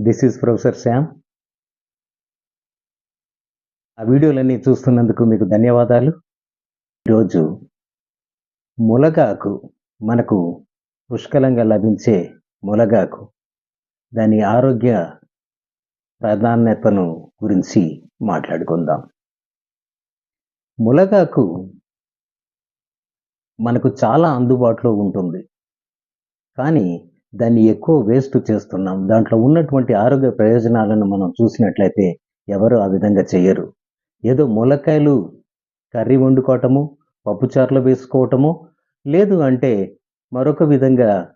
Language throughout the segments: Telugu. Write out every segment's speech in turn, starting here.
దిస్ ఈజ్ ప్రొఫెసర్ శ్యామ్ ఆ వీడియోలన్నీ చూస్తున్నందుకు మీకు ధన్యవాదాలు. ఈరోజు ములగాకు మనకు పుష్కలంగా లభించే ములగాకు దాని ఆరోగ్య ప్రాధాన్యతను గురించి మాట్లాడుకుందాం. ములగాకు మనకు చాలా అందుబాటులో ఉంటుంది. కానీ దాన్ని ఎక్కువ వేస్ట్ చేస్తున్నాం. దాంట్లో ఉన్నటువంటి ఆరోగ్య ప్రయోజనాలను మనం చూసినట్లయితే ఎవరు ఆ విధంగా చేయరు. ఏదో ములక్కాయలు కర్రీ వండుకోవటము పప్పుచారులు వేసుకోవటము లేదు అంటే మరొక విధంగా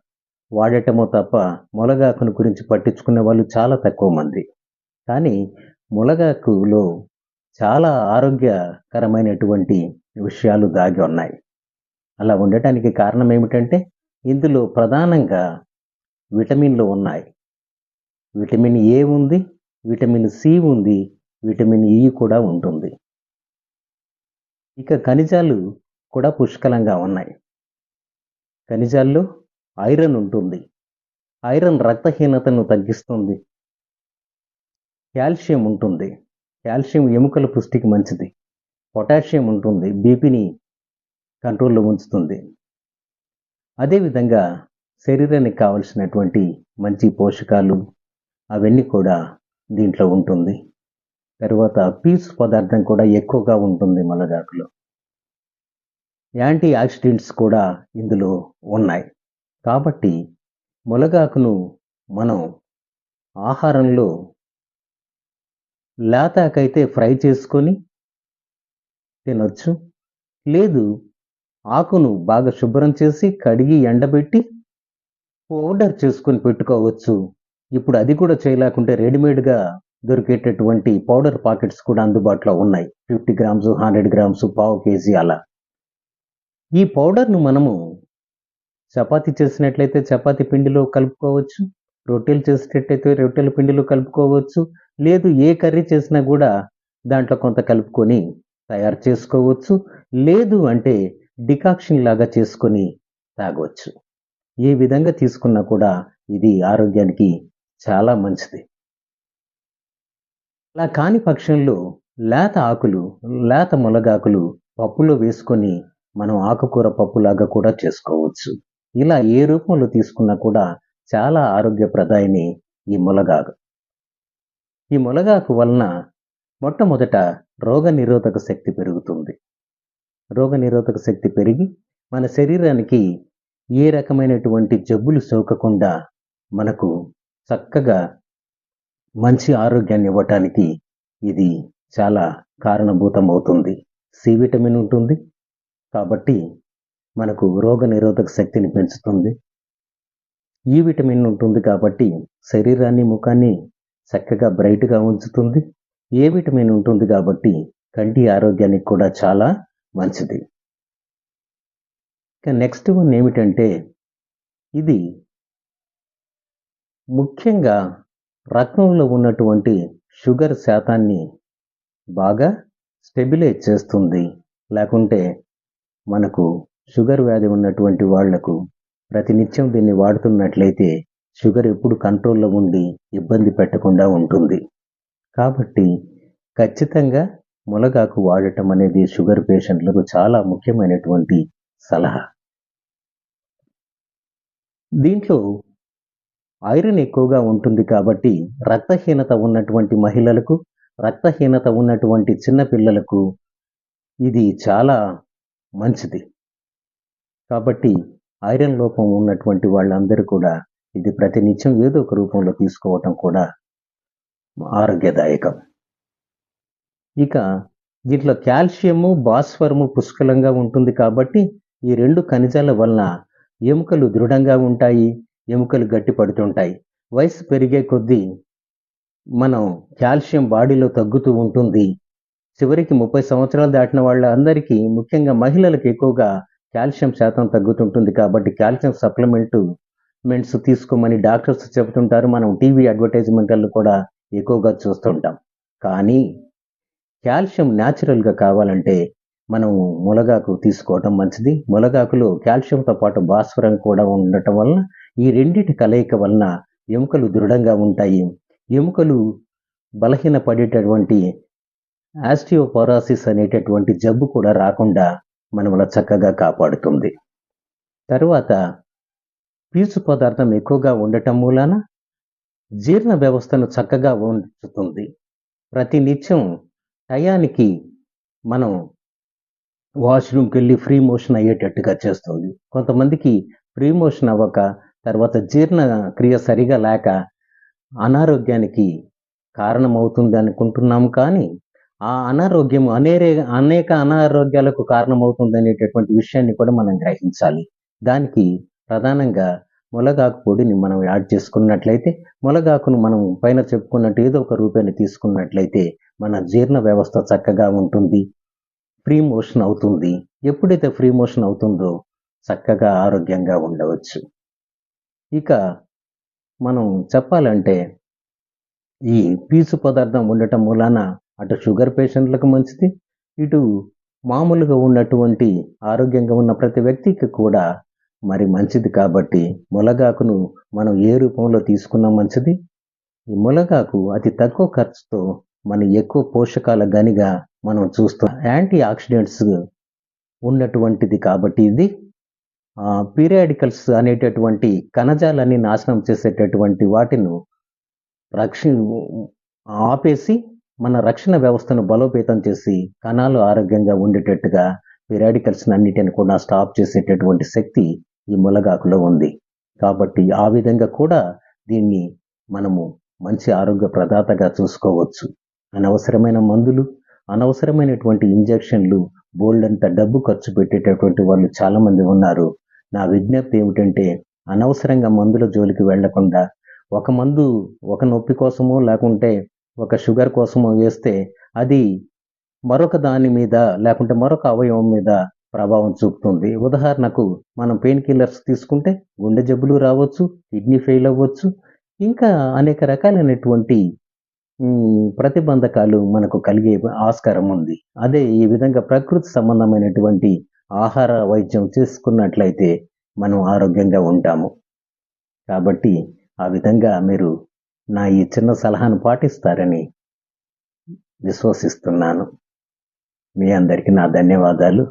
వాడటమో తప్ప ములగాకును గురించి పట్టించుకునే వాళ్ళు చాలా తక్కువ మంది. కానీ ములగాకులో చాలా ఆరోగ్యకరమైనటువంటి విషయాలు దాగి ఉన్నాయి. అలా ఉండటానికి కారణం ఏమిటంటే ఇందులో ప్రధానంగా విటమిన్లు ఉన్నాయి. విటమిన్ ఏ ఉంది విటమిన్ సి ఉంది విటమిన్ ఈ కూడా ఉంటుంది. ఇక ఖనిజాలు కూడా పుష్కలంగా ఉన్నాయి. ఖనిజాల్లో ఐరన్ ఉంటుంది. ఐరన్ రక్తహీనతను తగ్గిస్తుంది. కాల్షియం ఉంటుంది. కాల్షియం ఎముకల పుష్టికి మంచిది. పొటాషియం ఉంటుంది. బీపీని కంట్రోల్లో ఉంచుతుంది. అదేవిధంగా శరీరానికి కావలసినటువంటి మంచి పోషకాలు అవన్నీ కూడా దీంట్లో ఉంటుంది. తర్వాత పీచు పదార్థం కూడా ఎక్కువగా ఉంటుంది మలగాకులో యాంటీ ఆక్సిడెంట్స్ కూడా ఇందులో ఉన్నాయి. కాబట్టి ములగాకును మనం ఆహారంలో లేతాకైతే ఫ్రై చేసుకొని తినొచ్చు. లేదు ఆకును బాగా శుభ్రం చేసి కడిగి ఎండబెట్టి పౌడర్ చేసుకొని పెట్టుకోవచ్చు. ఇప్పుడు అది కూడా చేయలేకుంటే రెడీమేడ్గా దొరికేటటువంటి పౌడర్ పాకెట్స్ కూడా అందుబాటులో ఉన్నాయి. ఫిఫ్టీ గ్రామ్స్ హండ్రెడ్ గ్రామ్స్ పావు కేజీ అలా. ఈ పౌడర్ను మనము చపాతి చేసినట్లయితే చపాతి పిండిలో కలుపుకోవచ్చు. రొట్టెలు చేసేటట్టయితే రొట్టెల పిండిలో కలుపుకోవచ్చు. లేదు ఏ కర్రీ చేసినా కూడా దాంట్లో కొంత కలుపుకొని తయారు చేసుకోవచ్చు. లేదు అంటే డికాక్షన్ లాగా చేసుకొని తాగవచ్చు ఏ విధంగా తీసుకున్నా కూడా ఇది ఆరోగ్యానికి చాలా మంచిది. అలా కాని పక్షంలో లేత ఆకులు లేత ములగాకులు పప్పులో వేసుకొని మనం ఆకుకూర పప్పులాగా కూడా చేసుకోవచ్చు. ఇలా ఏ రూపంలో తీసుకున్నా కూడా చాలా ఆరోగ్యప్రదాయని ఈ ములగాకు. ఈ ములగాకు వలన మొట్టమొదట రోగ నిరోధక శక్తి పెరుగుతుంది. రోగ నిరోధక శక్తి పెరిగి మన శరీరానికి ఏ రకమైనటువంటి జబ్బులు సోకకుండా మనకు చక్కగా మంచి ఆరోగ్యాన్ని ఇవ్వటానికి ఇది చాలా కారణభూతం అవుతుంది సి విటమిన్ ఉంటుంది. కాబట్టి మనకు రోగ నిరోధక శక్తిని పెంచుతుంది. ఈ విటమిన్ ఉంటుంది కాబట్టి శరీరాన్ని ముఖాన్ని చక్కగా బ్రైట్గా ఉంచుతుంది. ఏ విటమిన్ ఉంటుంది కాబట్టి కంటి ఆరోగ్యానికి కూడా చాలా మంచిది. ఇక నెక్స్ట్ వన్ ఏమిటంటే ఇది ముఖ్యంగా రక్తంలో ఉన్నటువంటి షుగర్ శాతాన్ని బాగా స్టెబిలైజ్ చేస్తుంది. లేకుంటే మనకు షుగర్ వ్యాధి ఉన్నటువంటి వాళ్ళకు ప్రతినిత్యం దీన్ని వాడుతున్నట్లయితే షుగర్ ఎప్పుడు కంట్రోల్లో ఉండి ఇబ్బంది పెట్టకుండా ఉంటుంది. కాబట్టి ఖచ్చితంగా ములగాకు వాడటం అనేది షుగర్ పేషెంట్లకు చాలా ముఖ్యమైనటువంటి సలహా. దీంట్లో ఐరన్ ఎక్కువగా ఉంటుంది కాబట్టి రక్తహీనత ఉన్నటువంటి మహిళలకు రక్తహీనత ఉన్నటువంటి చిన్నపిల్లలకు ఇది చాలా మంచిది. కాబట్టి ఐరన్ లోపం ఉన్నటువంటి వాళ్ళందరూ కూడా ఇది ప్రతినిత్యం ఏదో ఒక రూపంలో తీసుకోవటం కూడా ఆరోగ్యదాయకం. ఇక దీంట్లో కాల్షియము భాస్వరము పుష్కలంగా ఉంటుంది కాబట్టి ఈ రెండు ఖనిజాల వలన ఎముకలు దృఢంగా ఉంటాయి ఎముకలు గట్టి పడుతుంటాయి వయసు పెరిగే కొద్దీ మనం కాల్షియం బాడీలో తగ్గుతూ ఉంటుంది. చివరికి ముప్పై సంవత్సరాలు దాటిన వాళ్ళందరికీ ముఖ్యంగా మహిళలకు ఎక్కువగా కాల్షియం శాతం తగ్గుతుంటుంది కాబట్టి కాల్షియం సప్లిమెంట్ మెంట్స్ తీసుకోమని డాక్టర్స్ చెబుతుంటారు. మనం టీవీ అడ్వర్టైజ్మెంట్లను కూడా ఎక్కువగా చూస్తుంటాం. కానీ కాల్షియం న్యాచురల్గా కావాలంటే మనం ములగాకు తీసుకోవటం మంచిది. ములగాకులో కాల్షియంతో పాటు భాస్వరం కూడా ఉండటం వలన ఈ రెండింటి కలయిక వలన ఎముకలు దృఢంగా ఉంటాయి. ఎముకలు బలహీనపడేటటువంటి ఆస్టియోపొరాసిస్ అనేటటువంటి జబ్బు కూడా రాకుండా మనముల చక్కగా కాపాడుతుంది. తరువాత పీచు పదార్థం ఎక్కువగా ఉండటం మూలాన జీర్ణ వ్యవస్థను చక్కగా ఉంచుతుంది. ప్రతి నిత్యం టయానికి మనం వాష్రూమ్కి వెళ్ళి ఫ్రీ మోషన్ అయ్యేటట్టుగా చేస్తుంది. కొంతమందికి ఫ్రీ మోషన్ అవ్వక తర్వాత జీర్ణ క్రియ సరిగా లేక అనారోగ్యానికి కారణమవుతుంది అనుకుంటున్నాం కానీ ఆ అనారోగ్యం అనేరే అనేక అనారోగ్యాలకు కారణమవుతుంది అనేటటువంటి విషయాన్ని కూడా మనం గ్రహించాలి. దానికి ప్రధానంగా ములగాకు పొడిని మనం యాడ్ చేసుకున్నట్లయితే ములగాకును మనం పైన చెప్పుకున్నట్టు ఏదో ఒక రూపాన్ని తీసుకున్నట్లయితే మన జీర్ణ వ్యవస్థ చక్కగా ఉంటుంది. ఫ్రీ మోషన్ అవుతుంది. ఎప్పుడైతే ఫ్రీ మోషన్ అవుతుందో చక్కగా ఆరోగ్యంగా ఉండవచ్చు. ఇక మనం చెప్పాలంటే ఈ పీచు పదార్థం ఉండటం మూలాన అటు షుగర్ పేషెంట్లకు మంచిది ఇటు మామూలుగా ఉన్నటువంటి ఆరోగ్యంగా ఉన్న ప్రతి వ్యక్తికి కూడా మరి మంచిది కాబట్టి ములగాకును మనం ఏ రూపంలో తీసుకున్నా మంచిది. ఈ ములగాకు అతి తక్కువ ఖర్చుతో మన ఎక్కువ పోషకాల గనిగా మనం చూస్తాం. యాంటీ ఆక్సిడెంట్స్ ఉన్నటువంటిది కాబట్టి ఇది పీరియాడికల్స్ అనేటటువంటి కణజాలన్నీ నాశనం చేసేటటువంటి వాటిని రక్ష ఆపేసి మన రక్షణ వ్యవస్థను బలోపేతం చేసి కణాలు ఆరోగ్యంగా ఉండేటట్టుగా పీరియాడికల్స్ అన్నిటిని కూడా స్టాప్ చేసేటటువంటి శక్తి ఈ ములగాకులో ఉంది. కాబట్టి ఆ విధంగా కూడా దీన్ని మనము మంచి ఆరోగ్య ప్రదాతగా చూసుకోవచ్చు. అనవసరమైన మందులు అనవసరమైనటువంటి ఇంజెక్షన్లు బోల్డ్ అంత డబ్బు ఖర్చు పెట్టేటటువంటి వాళ్ళు చాలామంది ఉన్నారు. నా విజ్ఞప్తి ఏమిటంటే అనవసరంగా మందుల జోలికి వెళ్ళకుండా ఒక మందు ఒక నొప్పి కోసమో లేకుంటే ఒక షుగర్ కోసమో వేస్తే అది మరొక దాని మీద లేకుంటే మరొక అవయవం మీద ప్రభావం చూపుతుంది. ఉదాహరణకు మనం పెయిన్ కిల్లర్స్ తీసుకుంటే గుండె జబ్బులు రావచ్చు కిడ్నీ ఫెయిల్ అవ్వచ్చు ఇంకా అనేక రకాలైనటువంటి ప్రతిబంధకాలు మనకు కలిగే ఆస్కారం ఉంది. అదే ఈ విధంగా ప్రకృతి సంబంధమైనటువంటి ఆహార వైద్యం చేసుకున్నట్లయితే మనం ఆరోగ్యంగా ఉంటాము. కాబట్టి ఆ విధంగా మీరు నా ఈ చిన్న సలహాను పాటిస్తారని విశ్వసిస్తున్నాను. మీ అందరికీ నా ధన్యవాదాలు.